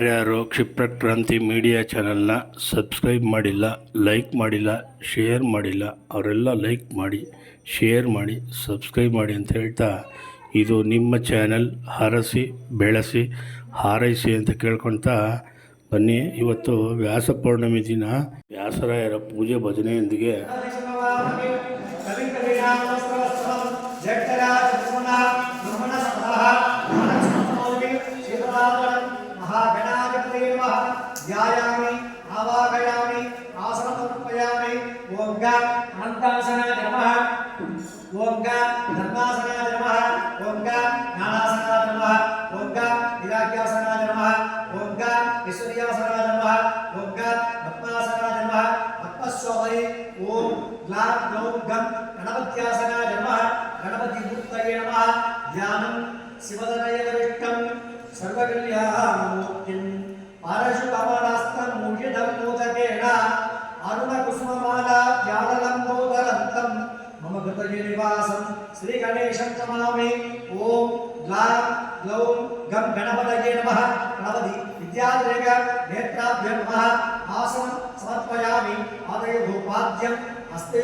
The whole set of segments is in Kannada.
ಯಾರ್ಯಾರು ಕ್ಷಿಪ್ರಕ್ರಾಂತಿ ಮೀಡಿಯಾ ಚಾನಲ್ನ ಸಬ್ಸ್ಕ್ರೈಬ್ ಮಾಡಿಲ್ಲ, ಲೈಕ್ ಮಾಡಿಲ್ಲ, ಶೇರ್ ಮಾಡಿಲ್ಲ, ಅವರೆಲ್ಲ ಲೈಕ್ ಮಾಡಿ, ಶೇರ್ ಮಾಡಿ, ಸಬ್ಸ್ಕ್ರೈಬ್ ಮಾಡಿ ಅಂತ ಹೇಳ್ತಾ ಇದು ನಿಮ್ಮ ಚಾನಲ್ ಹರಸಿ, ಬೆಳೆಸಿ, ಹಾರೈಸಿ ಅಂತ ಕೇಳ್ಕೊಳ್ತಾ ಬನ್ನಿ. ಇವತ್ತು ವ್ಯಾಸ ಪೌರ್ಣಮಿ ದಿನ. ವ್ಯಾಸರಾಯರ ಪೂಜೆ ಭಜನೆಯೊಂದಿಗೆ ధ్యానం శివదనయవరిష్టం సర్వకల్యాణమూర్తిం పారశుకమలాస్తం ముషిదం మోదకేణ అరుణకుసుమమాలాభ్యాలంబోదరంతం మమ కృతయ నివాసం శ్రీ నమామి ఓం గ్లా గ్లౌం గం గణపతయే నమ గణపతి విద్యాద్రేక నేత్రాభ్యం నమ ఆసనం సమర్పయామి ఆదయ ಭೂಪಾದ್ಯಂ హస్తే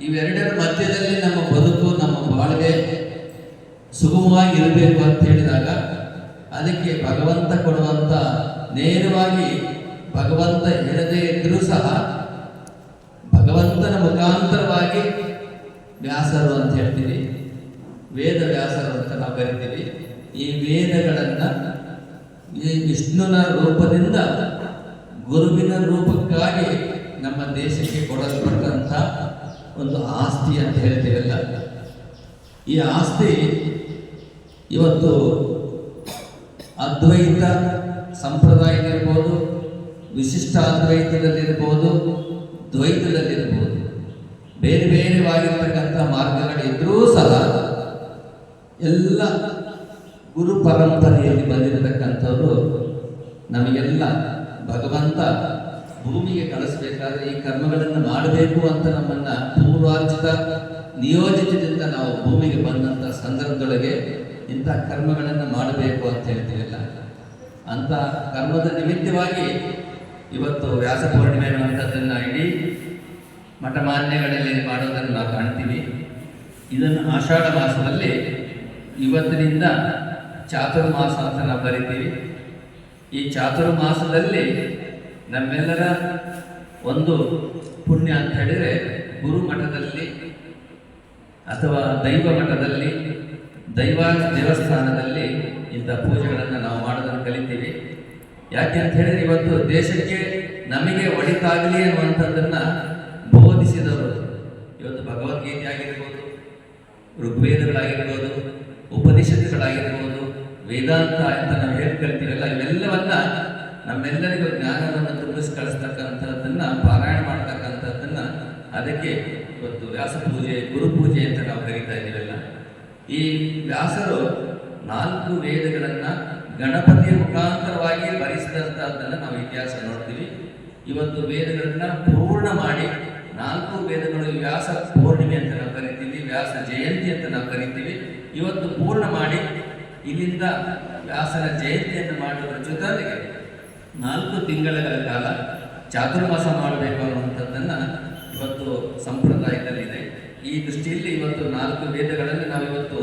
ಇವೆರಡರ ಮಧ್ಯದಲ್ಲಿ ನಮ್ಮ ಬದುಕು ಸುಗಮವಾಗಿ ಇರಬೇಕು ಅಂತ ಹೇಳಿದಾಗ ಅದಕ್ಕೆ ಭಗವಂತ ಕೊಡುವಂತ ನೇರವಾಗಿ ಭಗವಂತ ಇರದೇ ಇದ್ದರೂ ಸಹ ಭಗವಂತನ ಮುಖಾಂತರವಾಗಿ ವ್ಯಾಸರು ಅಂತ ಹೇಳ್ತೀವಿ ವೇದ ವ್ಯಾಸರು ಅಂತ ನಾವು ಕರಿತೀವಿ. ಈ ವೇದಗಳನ್ನ ಈ ವಿಷ್ಣುನ ರೂಪದಿಂದ ಗುರುವಿನ ರೂಪಕ್ಕಾಗಿ ನಮ್ಮ ದೇಶಕ್ಕೆ ಕೊಡಲ್ಪಟ್ಟಂಥ ಒಂದು ಆಸ್ತಿ ಅಂತ ಹೇಳ್ತೀವಲ್ಲ ಈ ಆಸ್ತಿ ಇವತ್ತು ಅದ್ವೈತ ಸಂಪ್ರದಾಯದಲ್ಲಿರ್ಬೋದು ವಿಶಿಷ್ಟ ಅದ್ವೈತದಲ್ಲಿರ್ಬೋದು, ದ್ವೈತದಲ್ಲಿರ್ಬೋದು, ಬೇರೆ ಬೇರೆವಾಗಿರ್ತಕ್ಕಂಥ ಮಾರ್ಗಗಳಿದ್ರೂ ಸಹ ಎಲ್ಲ ಗುರು ಪರಂಪರೆಯಲ್ಲಿ ಬಂದಿರತಕ್ಕಂಥವ್ರು ನಮಗೆಲ್ಲ ಭಗವಂತ ಭೂಮಿಗೆ ಕಳಿಸ್ಬೇಕಾದ್ರೆ ಈ ಕರ್ಮಗಳನ್ನು ಮಾಡಬೇಕು ಅಂತ ನಮ್ಮನ್ನು ಪೂರ್ವಾರ್ಜಿತ ನಿಯೋಜಿತದಿಂದ ನಾವು ಭೂಮಿಗೆ ಬಂದಂಥ ಸಂದರ್ಭದೊಳಗೆ ಇಂಥ ಕರ್ಮಗಳನ್ನು ಮಾಡಬೇಕು ಅಂತ ಹೇಳ್ತೀವಲ್ಲ? ಅಂತ ಕರ್ಮದ ನಿಮಿತ್ತವಾಗಿ ಇವತ್ತು ವ್ಯಾಸ ಪೂರ್ಣಿಮೆ ಅನ್ನುವಂಥದ್ದನ್ನು ಇಡೀ ಮಠಮಾನ್ಯಗಳಲ್ಲಿ ಮಾಡೋದನ್ನು ನಾವು ಕಾಣ್ತೀವಿ. ಇದನ್ನು ಆಷಾಢ ಮಾಸದಲ್ಲಿ ಇವತ್ತಿನಿಂದ ಚಾತುರ್ಮಾಸ ಅಂತ ನಾವು ಬರಿತೀವಿ. ಈ ಚಾತುರ್ಮಾಸದಲ್ಲಿ ನಮ್ಮೆಲ್ಲರ ಒಂದು ಪುಣ್ಯ ಅಂತ ಹೇಳಿದರೆ ಗುರು ಮಠದಲ್ಲಿ ಅಥವಾ ದೈವ ಮಠದಲ್ಲಿ, ದೈವ ದೇವಸ್ಥಾನದಲ್ಲಿ ಇಂಥ ಪೂಜೆಗಳನ್ನು ನಾವು ಮಾಡೋದನ್ನು ಕಲಿತೀವಿ. ಯಾಕೆ ಅಂತ ಹೇಳಿದ್ರೆ ಇವತ್ತು ದೇಶಕ್ಕೆ ನಮಗೆ ಒಳಿತಾಗಲಿ ಅನ್ನುವಂಥದ್ದನ್ನು ಬೋಧಿಸಿದವರು ಇವತ್ತು ಭಗವದ್ಗೀತೆ ಆಗಿರ್ಬೋದು, ಋಗ್ವೇದಗಳಾಗಿರ್ಬೋದು, ಉಪನಿಷತ್ತುಗಳಾಗಿರ್ಬೋದು, ವೇದಾಂತ ಅಂತ ನಾವು ಹೇಳಿ ಕಲಿತೀವಲ್ಲ ಇವೆಲ್ಲವನ್ನ ನಮ್ಮೆಲ್ಲರಿಗೂ ಜ್ಞಾನವನ್ನು ತುಂಬಿಸಿ ಕಳಿಸ್ತಕ್ಕಂಥದ್ದನ್ನ, ಪಾರಾಯಣ ಮಾಡ್ತಕ್ಕಂಥದ್ದನ್ನ ಅದಕ್ಕೆ ಇವತ್ತು ವ್ಯಾಸ ಪೂಜೆ, ಗುರು ಪೂಜೆ ಅಂತ ನಾವು ಕರೀತಾ ಇದ್ದೀವಲ್ಲ. ಈ ವ್ಯಾಸರು ನಾಲ್ಕು ವೇದಗಳನ್ನು ಗಣಪತಿಯ ಮುಖಾಂತರವಾಗಿ ಭರಿಸಿದಂತಹದ್ದನ್ನು ನಾವು ಇತಿಹಾಸ ನೋಡ್ತೀವಿ. ಇವತ್ತು ವೇದಗಳನ್ನು ಪೂರ್ಣ ಮಾಡಿ ನಾಲ್ಕು ವೇದಗಳು ವ್ಯಾಸ ಪೂರ್ಣಿಮೆ ಅಂತ ನಾವು ಕರಿತೀವಿ, ವ್ಯಾಸ ಜಯಂತಿ ಅಂತ ನಾವು ಕರಿತೀವಿ. ಇವತ್ತು ಪೂರ್ಣ ಮಾಡಿ ಇಲ್ಲಿಂದ ವ್ಯಾಸನ ಜಯಂತಿಯನ್ನು ಮಾಡುವುದರ ಜೊತೆಗೆ ನಾಲ್ಕು ತಿಂಗಳ ಕಾಲ ಚಾತುರ್ಮಾಸ ಮಾಡಬೇಕು ಅನ್ನುವಂಥದ್ದನ್ನ ಇವತ್ತು ಸಂಪ್ರದಾಯದಲ್ಲಿದೆ. ಈ ದೃಷ್ಟಿಯಲ್ಲಿ ಇವತ್ತು ನಾಲ್ಕು ವೇದಗಳಲ್ಲಿ ನಾವು ಇವತ್ತು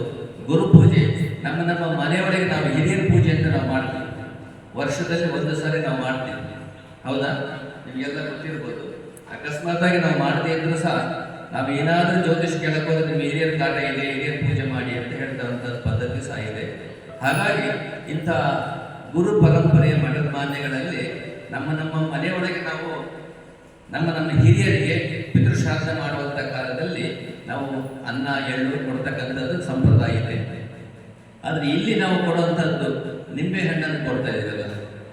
ಗುರು ಪೂಜೆ, ನಮ್ಮ ನಮ್ಮ ಮನೆಯೊಳಗೆ ನಾವು ಹಿರಿಯರ ಪೂಜೆ ಅಂತ ನಾವು ಮಾಡ್ತೀವಿ. ವರ್ಷದಲ್ಲಿ ಒಂದು ಸಾರಿ ನಾವು ಮಾಡ್ತೀವಿ. ಹೌದಾ? ನಿಮಗೆಲ್ಲ ಗೊತ್ತಿರ್ಬೋದು. ಅಕಸ್ಮಾತ್ ಆಗಿ ನಾವು ಮಾಡದೇ ಇದ್ರೂ ಸಹ ನಾವು ಏನಾದರೂ ಜ್ಯೋತಿಷ್ ಕೇಳಕ್ ಹೋದ್ರೆ ನಿಮ್ಮ ಹಿರಿಯರ ಕಾಟ ಇದೆ, ಹಿರಿಯರ ಪೂಜೆ ಮಾಡಿ ಅಂತ ಹೇಳ್ತಕ್ಕಂಥ ಪದ್ಧತಿ ಸಹ ಇದೆ. ಹಾಗಾಗಿ ಇಂಥ ಗುರು ಪರಂಪರೆಯ ಮಠದ ಮಾನ್ಯಗಳಲ್ಲಿ ನಮ್ಮ ನಮ್ಮ ಮನೆಯೊಳಗೆ ನಾವು ನಮ್ಮ ನಮ್ಮ ಹಿರಿಯರಿಗೆ ಪಿತೃಶ್ರಾದ್ದ ಮಾಡುವಂಥ ಕಾಲದಲ್ಲಿ ನಾವು ಅನ್ನ, ಎಳ್ಳು ಕೊಡ್ತಕ್ಕಂಥದ್ದು ಸಂಪ್ರದಾಯ ಇದೆ ಆದರೆ ಇಲ್ಲಿ ನಾವು ಕೊಡುವಂಥದ್ದು ನಿಂಬೆ ಹಣ್ಣನ್ನು ಕೊಡ್ತಾ ಇದ್ದೇವೆ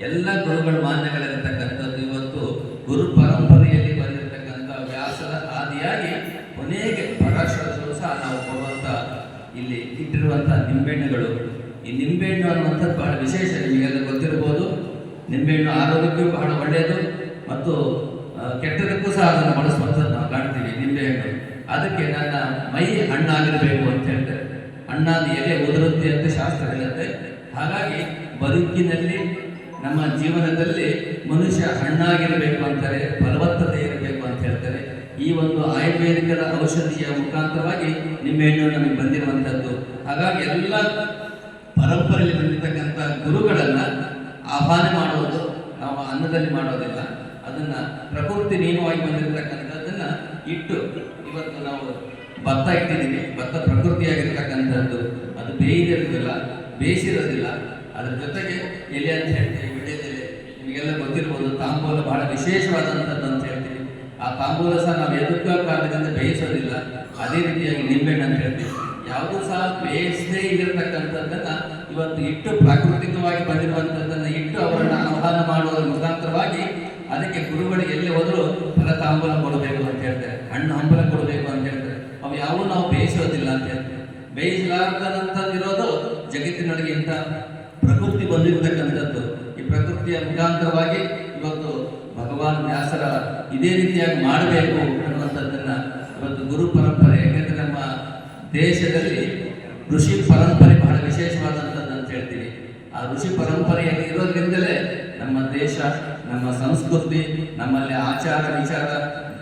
ಎಲ್ಲ ಗುರುಗಳು ಮಾನ್ಯಗಳಿರ್ತಕ್ಕಂಥದ್ದು ಇವತ್ತು ಗುರು ಪರಂಪರೆಯಲ್ಲಿ ಬಂದಿರತಕ್ಕಂಥ ವ್ಯಾಸದ ಆದಿಯಾಗಿ ಕೊನೆಗೆ ಪರಾಶರರು ಸಹ ನಾವು ಕೊಡುವಂಥ ಇಲ್ಲಿ ಇಟ್ಟಿರುವಂಥ ನಿಂಬೆಹಣ್ಣುಗಳು. ಈ ನಿಂಬೆಹಣ್ಣು ಅನ್ನುವಂಥದ್ದು ಬಹಳ ವಿಶೇಷ, ನಿಮಗೆಲ್ಲ ಗೊತ್ತಿರ್ಬೋದು. ನಿಂಬೆಹಣ್ಣು ಆರೋಗ್ಯಕ್ಕೂ ಬಹಳ ಒಳ್ಳೆಯದು. ಮತ್ತು ಕೆಟ್ಟದಕ್ಕೂ ಸಹ ಅದನ್ನು ಬಳಸುವಂಥದ್ದು ನಾವು ಕಾಣ್ತೀವಿ ನಿಂಬೆಹಣ್ಣು ಅದಕ್ಕೆ ನನ್ನ ಮೈ ಹಣ್ಣಾಗಿರಬೇಕು ಅಂತ ಹೇಳ್ತಾರೆ. ಹಣ್ಣಾದ ಎಲೆ ಉದುರುತ್ತೆ ಅಂತ ಶಾಸ್ತ್ರ ಹೇಳುತ್ತೆ. ಹಾಗಾಗಿ ಬದುಕಿನಲ್ಲಿ, ನಮ್ಮ ಜೀವನದಲ್ಲಿ ಮನುಷ್ಯ ಹಣ್ಣಾಗಿರಬೇಕು ಅಂತಾರೆ, ಫಲವತ್ತತೆ ಇರಬೇಕು ಅಂತ ಹೇಳ್ತಾರೆ. ಈ ಒಂದು ಆಯುರ್ವೇದಿಕದ ಔಷಧಿಯ ಮುಖಾಂತರವಾಗಿ ನಿಂಬೆಹಣ್ಣು ನಮಗೆ ಬಂದಿರುವಂಥದ್ದು. ಹಾಗಾಗಿ ಎಲ್ಲ ಪರಂಪರೆಯಲ್ಲಿ ಬಂದಿರತಕ್ಕಂಥ ಗುರುಗಳನ್ನ ಆಹ್ವಾನ ಮಾಡುವುದು ನಾವು ಅನ್ನದಲ್ಲಿ ಮಾಡೋದಿಲ್ಲ. ಅದನ್ನ ಪ್ರಕೃತಿ ನಿಯಮವಾಗಿ ಬಂದಿರತಕ್ಕಂಥದ್ದನ್ನ ಇಟ್ಟು ಇವತ್ತು ನಾವು ಭತ್ತ ಇಟ್ಟಿದ್ದೀವಿ. ಭತ್ತ ಪ್ರಕೃತಿಯಾಗಿರ್ತಕ್ಕಂಥದ್ದು. ಅದು ಬೇಯ್ದಿರೋದಿಲ್ಲ, ಬೇಯಿಸಿರೋದಿಲ್ಲ. ಅದ್ರ ಜೊತೆಗೆ ಎಲೆ ಅಂತ ಹೇಳ್ತೀವಿ ವಿಳ್ಯದೆಲೆ ನಿಮಗೆಲ್ಲ ಗೊತ್ತಿರ್ಬೋದು, ತಾಂಬೂಲ ಬಹಳ ವಿಶೇಷವಾದಂಥದ್ದು ಅಂತ ಹೇಳ್ತೀವಿ. ಆ ತಾಂಬೂಲ ಸಹ ನಾವು ಎದುಕ ಕಾರಣದಿಂದ ಬೇಯಿಸೋದಿಲ್ಲ. ಅದೇ ರೀತಿಯಾಗಿ ನಿಂಬೆಹಣ್ಣು ಅಂತ ಹೇಳ್ತೀವಿ. ಯಾವುದೂ ಸಹ ಬೇಯಿಸದೇ ಇರತಕ್ಕಂಥದ್ದನ್ನ ಇವತ್ತು ಇಟ್ಟು ಪ್ರಾಕೃತಿಕವಾಗಿ ಬಂದಿರುವಂಥದ್ದನ್ನ ಇಟ್ಟು ಅವರನ್ನು ಆಹ್ವಾನ ಮಾಡುವ ಮುಖಾಂತರವಾಗಿ ಅದಕ್ಕೆ ಗುರುಗಳು ಎಲ್ಲಿ ಹೋದರೂ ಫಲ ತಾಂಬೂಲ ಕೊಡಬೇಕು ಅಂತ ಹೇಳ್ತಾರೆ. ಹಣ್ಣು ಹಂಬಲ ಕೊಡಬೇಕು ಅಂತ ಹೇಳ್ತಾರೆ. ಅವು ಯಾವೂ ನಾವು ಬೇಯಿಸೋದಿಲ್ಲ ಅಂತ ಹೇಳ್ತಾರೆ. ಬೇಯಿಸಲಾರ್ದಂಥದ್ದಿರೋದು ಜಗತ್ತಿನೊಳಗೆ ಇಂಥ ಪ್ರಕೃತಿ ಬಂದಿರತಕ್ಕಂಥದ್ದು. ಈ ಪ್ರಕೃತಿಯ ಮುಖಾಂತರವಾಗಿ ಇವತ್ತು ಭಗವಾನ್ ವ್ಯಾಸರ ಇದೇ ರೀತಿಯಾಗಿ ಮಾಡಬೇಕು ಅನ್ನುವಂಥದ್ದನ್ನ ಇವತ್ತು ಗುರು ಪರಂಪರೆ, ಯಾಕಂದ್ರೆ ನಮ್ಮ ದೇಶದಲ್ಲಿ ಋಷಿ ಪರಂಪರೆ ಬಹಳ ವಿಶೇಷವಾದಂಥದ್ದು ಅಂತ ಹೇಳ್ತೀವಿ. ಆ ಋಷಿ ಪರಂಪರೆಯಲ್ಲಿ ಇರೋದ್ರಿಂದಲೇ ನಮ್ಮ ದೇಶ, ನಮ್ಮ ಸಂಸ್ಕೃತಿ, ನಮ್ಮಲ್ಲಿ ಆಚಾರ, ವಿಚಾರ,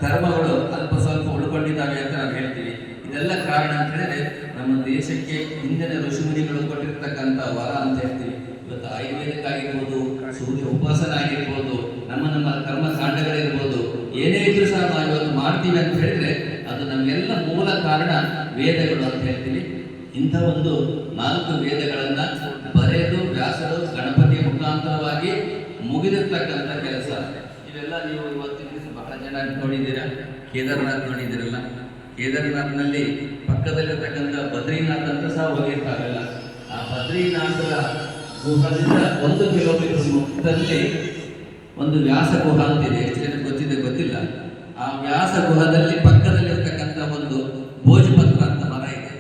ಧರ್ಮಗಳು ಅಲ್ಪ ಸ್ವಲ್ಪ ಉಳ್ಕೊಂಡಿದ್ದಾವೆ ಅಂತ ನಾವು ಹೇಳ್ತೀವಿ ಇದೆಲ್ಲ ಕಾರಣ ಅಂತ ಹೇಳಿದ್ರೆ ನಮ್ಮ ದೇಶಕ್ಕೆ ಹಿಂದಿನ ಋಷಿಮುನಿಗಳು ಕೊಟ್ಟಿರ್ತಕ್ಕಂಥ ವರ ಅಂತ ಹೇಳ್ತೀವಿ. ಇವತ್ತು ಆಯುರ್ವೇದಿಕ್ ಆಗಿರ್ಬೋದು, ಸೂರ್ಯ ಉಪಾಸನ ಆಗಿರ್ಬೋದು, ನಮ್ಮ ನಮ್ಮ ಕರ್ಮ ಕಾಂಡಗಳಿರ್ಬೋದು, ಏನೇ ಇದ್ರೂ ಸಹ ನಾವು ಇವತ್ತು ಮಾಡ್ತೀವಿ ಅಂತ ಹೇಳಿದ್ರೆ ಅದು ನಮ್ಮೆಲ್ಲ ಮೂಲ ಕಾರಣ ವೇದಗಳು ಅಂತ ಹೇಳ್ತೀವಿ ಇಂಥ ಒಂದು ನಾಲ್ಕು ವೇದಗಳನ್ನ ಬರೆದು ವ್ಯಾಸರು ಗಣಪತಿಯ ಮುಖಾಂತರವಾಗಿ ಮುಗಿದಿರ್ತಕ್ಕಂಥ ಕೆಲಸ. ಇವೆಲ್ಲ ನೀವು ಇವತ್ತಿನ ದಿವಸ ಬಹಳ ಜನ ನೋಡಿದ್ದೀರಾ? ಕೇದಾರ್ನಾಥ್ ನೋಡಿದ್ದೀರಲ್ಲ? ಕೇದಾರ್ನಾಥ್ನಲ್ಲಿ ಪಕ್ಕದಲ್ಲಿರ್ತಕ್ಕಂಥ ಬದ್ರಿನಾಥ್ ಅಂತ ಸಹ ಹೋಗಿರ್ತಾರಲ್ಲ. ಆ ಬದ್ರಿನಾಥರ ಗುಹದಿಂದ ಒಂದು ಕಿಲೋಮೀಟರ್ ಮುಖದಲ್ಲಿ ಒಂದು ವ್ಯಾಸ ಗುಹ ಅಂತಿದೆ ಗೊತ್ತಿದೆ ಗೊತ್ತಿಲ್ಲ. ಆ ವ್ಯಾಸ ಗುಹದಲ್ಲಿ ಪಕ್ಕದಲ್ಲಿರ್ತಕ್ಕಂಥ ಒಂದು ಭೋಜಪತ್ರ ಅಂತ ಮರ ಇದೆ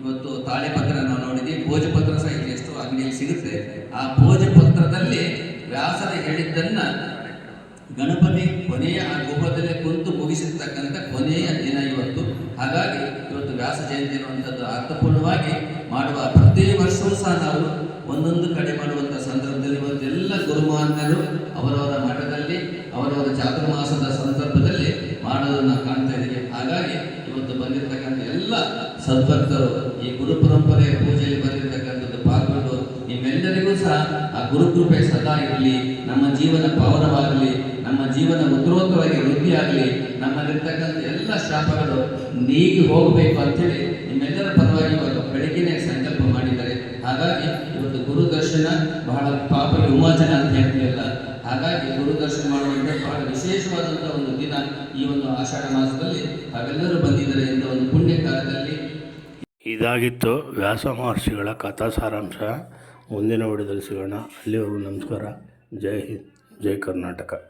ಇವತ್ತು ತಾಳೆಪತ್ರ ನಾವು ನೋಡಿದ್ವಿ ಭೋಜಪತ್ರ ಸಹ ಇಲ್ಲಿ ಎಷ್ಟು ಅಂಗಡಿಯಲ್ಲಿ ಸಿಗುತ್ತೆ ಆ ಭೋಜಪತ್ರದಲ್ಲಿ ವ್ಯಾಸರ ಹೇಳಿದ್ದನ್ನ ಗಣಪತಿ ಕೊನೆಯ ಆ ಗೋಪದಲ್ಲೇ ಕುಂತು ಮುಗಿಸಿರ್ತಕ್ಕಂಥ ಕೊನೆಯ ದಿನ ಇವತ್ತು. ಹಾಗಾಗಿ ಇವತ್ತು ವ್ಯಾಸ ಜಯಂತಿ ಅನ್ನುವಂಥದ್ದು ಅರ್ಥಪೂರ್ಣವಾಗಿ ಮಾಡುವ ಪ್ರತಿ ವರ್ಷವೂ ಸಹ ನಾವು ಒಂದೊಂದು ಕಡೆ ಮಾಡುವಂಥ ಸಂದರ್ಭದಲ್ಲಿ ಇವತ್ತೆಲ್ಲ ಗುರುಮಾನ್ಯರು ಅವರವರ ಮಠದಲ್ಲಿ, ಅವರವರ ಚಾತುರ್ಮಾಸದ ಸಂದರ್ಭದಲ್ಲಿ ಮಾಡೋದನ್ನ ಕಾಣ್ತಾ ಇದ್ದೀವಿ. ಹಾಗಾಗಿ ಇವತ್ತು ಬಂದಿರತಕ್ಕಂಥ ಎಲ್ಲ ಸದ್ಭಕ್ತರು ಈ ಗುರು ಪರಂಪರೆಯ ಪೂಜೆಯಲ್ಲಿ ಬಂದಿರತಕ್ಕಂಥದ್ದು ಸಹ ಆ ಗುರುಕೃಪೆ ಸದಾ ಇರಲಿ. ನಮ್ಮ ಜೀವನ ಪಾವನವಾಗಲಿ, ನಮ್ಮ ಜೀವನ ಉತ್ತರೋತ್ತರವಾಗಿ ವೃದ್ಧಿಯಾಗಲಿ, ನಮ್ಮಲ್ಲಿರ್ತಕ್ಕಂಥ ಎಲ್ಲ ಶಾಪಗಳು ನೀಗಿ ಹೋಗಬೇಕು ಅಂತೇಳಿ ನಿಮ್ಮೆಲ್ಲರ ಪರವಾಗಿ ಇವತ್ತು ಬೆಳಗ್ಗೆನೇ ಸಂಕಲ್ಪ ಮಾಡಿದ್ದಾರೆ. ಹಾಗಾಗಿ ಇವತ್ತು ಗುರು ದರ್ಶನ ಬಹಳ ಪಾಪ ವಿಮೋಚನ ಅಂತ ಹೇಳ್ತೀವಲ್ಲ ಹಾಗಾಗಿ ಗುರು ದರ್ಶನ ಮಾಡುವಂಥ ಬಹಳ ವಿಶೇಷವಾದಂಥ ಒಂದು ದಿನ ಈ ಒಂದು ಆಷಾಢ ಮಾಸದಲ್ಲಿ ತಾವೆಲ್ಲರೂ ಬಂದಿದ್ದಾರೆ ಎಂದು ಒಂದು ಪುಣ್ಯ ಕಾಲದಲ್ಲಿ ಇದಾಗಿತ್ತು ವ್ಯಾಸ ಮಹರ್ಷಿಗಳ ಕಥಾ ಸಾರಾಂಶ ಮುಂದಿನ ವಿಡಿಯೋದಲ್ಲಿ ಸಿಗೋಣ. ಅಲ್ಲಿವರೆಗೂ ನಮಸ್ಕಾರ. ಜೈ ಹಿಂದ್ ಜೈ ಕರ್ನಾಟಕ.